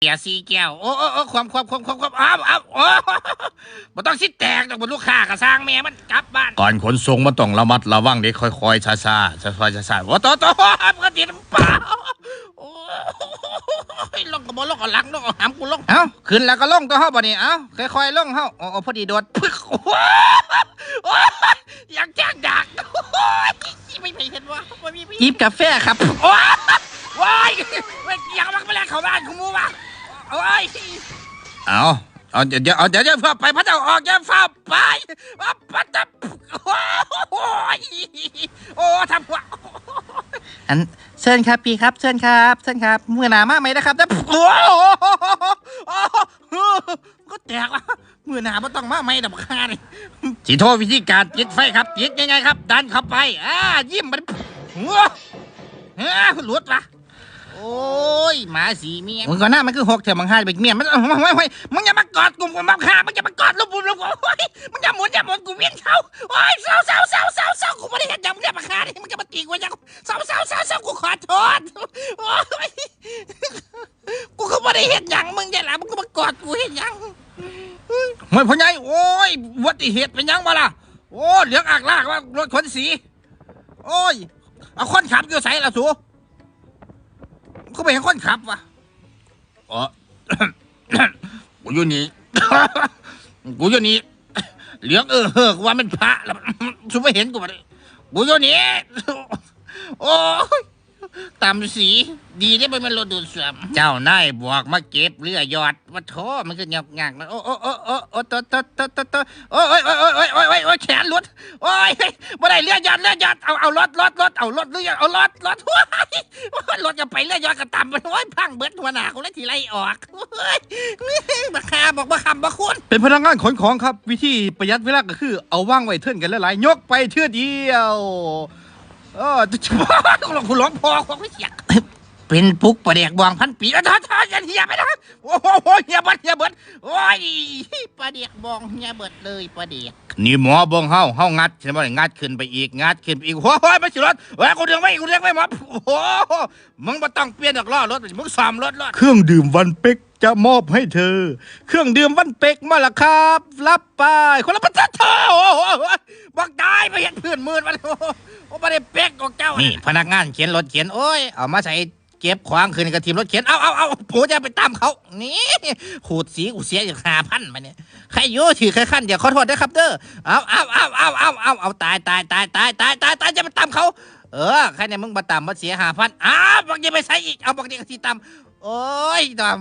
เบียร์ซีแก้ว โอ้โอ้โอ้ความความความความความอ้าวอ้าวโอ้บ่ต้องสิแตกดอกบ่ลูกค้ากระสร้างแม่มันกลับบ้าน ก่อนขนส่งมันต้องระมัดระวังเด็กค่อยๆช้าๆค่อยๆช้าๆว่าโอ้โตโตมันก็ติดเปล่าโอ้ยลงกับบ่ลงกับหลังลงกับหามกูลงเอ้าขึ้นแล้วก็ลงตัวเฮาบ่นี่เอ้าค่อยๆลงเฮาโอ้โอ้พอดีโดดพึกโอ้ยโอ้ยอยากแจ้งดักโอ้ยไม่ไปเห็นว่าไม่มีไม่จิบกาแฟครับโอ้ยโอ้ยไม่อยากมักไปแล้วเข้าบ้านกูมูว่ะ โอ้ยเอาเอาเดี๋ยวเดี๋ยวเอาเดี๋ยวเดี๋ยวเพื่อไปพระเจ้าออกอย่าฟ้าไปว่าปัตตะโอ้ยโอ้ทำว่าอันเชิญครับพี่ครับเชิญครับเชิญครับมือหนามากไหมนะครับนะโอ้โหก็แตกว่ะมือหนาไม่ต้องมาไม่ดับคาเลยสีโทษวิธีการติดไฟครับติดยังไงครับ ดันเข้าไปอ่ายิ้มมันหัวเฮ้ยหลุดว่ะโอ้ย หมาสีเมียมึงก็หน้ามันคือหกเถอะมังห้าไปเมียมันเอาไว้ไว้ไว้มึงอย่ามากอดกูกูมาฆ่ามึงอย่ามากอดลูกบุญลูกโอ้ยมึงอย่าหมุนอย่าหมุนกูเวียนเขาโอ้ยเศร้าเศร้าเศร้าเศร้าเศร้ากูไม่ได้เห็นอย่างมึงอย่ามาฆ่าดิมึงอย่ามาตีกูอย่างเศร้าเศร้าเศร้าเศร้ากูขอโทษโอ้ยกูก็ไม่ได้เห็นอย่างมึงอย่าละมึงก็มากอดกูเห็นอย่างหวยพ่อใหญ่โอ้ยอุบัติเหตุเป็นยังมาล่ะโอ้เหลืองอากลากว่ารถขนสี โอ้ยเอาคนขับอยู่ใส่ละสู ก็ไปเห็นคนขับวะอ๋อ กูอยู่นี่ กูอยู่นี่ เหลืองเออเฮอกูว่ามันพระแล้วสูไม่เห็นกูมาเลยกูอยู่นี่ โอ้ย ตามสี ดีได้ไปมันรถดูดซ่วมเจ้านายบอกมาเก็บเรือยอดว่าโถมันก็ยากยากๆนะโอ้โอ้โอ้โอ้โอ้โตโตโตโตโตโอ้ยโอ้ยโอ้ยโอ้ยโอ้ยโอ้ยโอ้ยแขนหลุดโอ้ยบ่ได้เรือยอดเรือยอดเอาเอารถรถรถเอารถเรือยอดเอารถรถว้ายรถจะไปเรือยอดกระตำมันโอ้ยพังเบิดหัวหน้ากูเลยทีไรออกโอ้ยบักคาบอกบักคำบักคุณเป็นพนักงานขนของครับ วิธีประหยัดเวลาก็คือเอาว่างไว้เทิร์นกันหลายๆยกไปเทื่อเดียว เออหลวงผู้หลวงพ่อของไม่เสียเป็นปุกประเดกบวงพันปีแล้วท้อท้อยันเฮียไปนะโอ้โหเฮียเบิดเฮียเบิดโอ้ยประเดกบองเฮียเบิดเลยประเดกนี่หมอเบิ่งเฮาเฮางัดใช่บ่ได้งัดขึ้นไปอีกงัดขึ้นไปอีกโอ้ยมันสิรถเฮ้ยกูเรียกไว้กูเรียกไว้หมอโอ้โหมึงบ่ต้องเปลี่ยนดอกล้อรถมึงซ่อมรถรถเครื่องดื่มวันเป็กจะมอบให้เธอ เครื่องดื่มวันเป็กมาละครับ รับไปคนละประทัดเธอโอ้โหบักได้ไปเห็นเพื่อนมืดมันโอ้โหโอ้ไม่ได้เป๊กของเจ้านี่พนักงานเขียนรถเขียนโอ้ยเอามาใส่เก็บขวางคืนกับทีมรถเขียนเอาเอาเอาผมจะไปตามเขานี่ขูดสีกูเสียอย่างห้าพันมาเนี่ยใครโย่ถือใครขั้นเดี๋ยวขอโทษนะครับเด้อเอาเอาเอาเอาเอาเอาเอาตายตายตายตายตายตายตายจะไปตามเขาเออใครเนี่ยมึงมาตามมาเสียห้าพันอ้าวบักยังไปใส่อีกเอาบักยังสีตามโอ้ยตาม